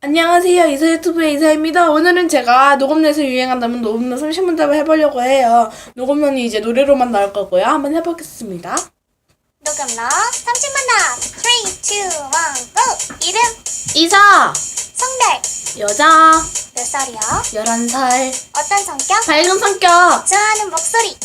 안녕하세요. 이사 유튜브의 이사입니다. 오늘은 제가 녹음내에서 유행한다면 녹음내 30문답을 해보려고 해요. 녹음면이 이제 노래로만 나올 거고요. 한번 해보겠습니다. 녹음러 30만 나 3, 2, 1, GO! 이름, 이사! 성별, 여자, 몇 살이요? 11살, 어떤 성격? 밝은 성격, 좋아하는 목소리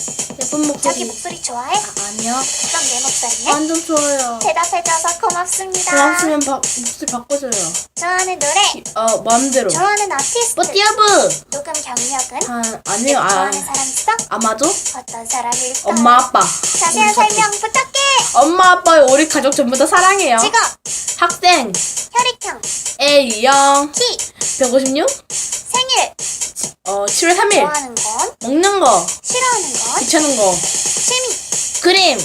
예쁜 목소리. 자기 목소리 좋아해? 아니요. 그럼 내 목소리는? 완전 좋아요. 대답해줘서 고맙습니다 고맙으면 바, 목소리 바꿔줘요. 좋아하는 노래 어, 마음대로. 좋아하는 아티스트 뽀띠아브! 녹음 경력은? 아, 아니요, 아, 좋아하는 사람 있어? 아마도? 어떤 사람일까? 엄마, 아빠. 자세한. 설명 부탁해 엄마, 아빠, 우리 가족 전부 다 사랑해요. 직업, 학생, 혈액형, A형, 키, 156? 생일 어, 7월 3일. 좋아하는 건? 먹는 거, 싫어하는 건? 귀찮은 거, 취미 그림,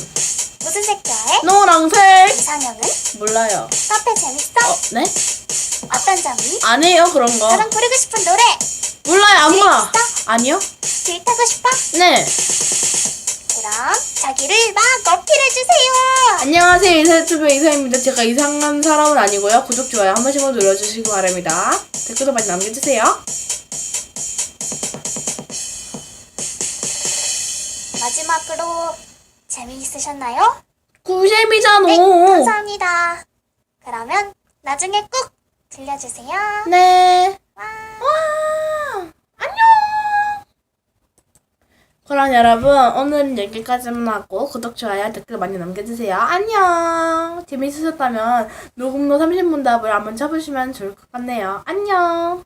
무슨 색 좋아해? 노랑색. 이상형은? 몰라요. 카페 재밌어? 어, 네? 어떤 점이? 안 해요, 그런 거. 가장 부르고 싶은 노래 몰라요, 아무거나. 있어? 아니요? 길 타고 싶어? 네. 그럼 자기를 막 어필해 주세요 안녕하세요, 이사 유튜브 이사입니다. 제가 이상한 사람은 아니고요. 구독, 좋아요 한 번씩만 눌러주시기 바랍니다. 댓글도 많이 남겨주세요. 마지막으로 재미있으셨나요? 꿀잼이잖아. 네 감사합니다 그러면 나중에 꼭 들려주세요 네. 와. 와, 안녕. 그럼 여러분 오늘은 여기까지만 하고 구독, 좋아요, 댓글 많이 남겨주세요. 안녕. 재밌으셨다면 녹음로 30문답을 한번 쳐보시면 좋을 것 같네요. 안녕.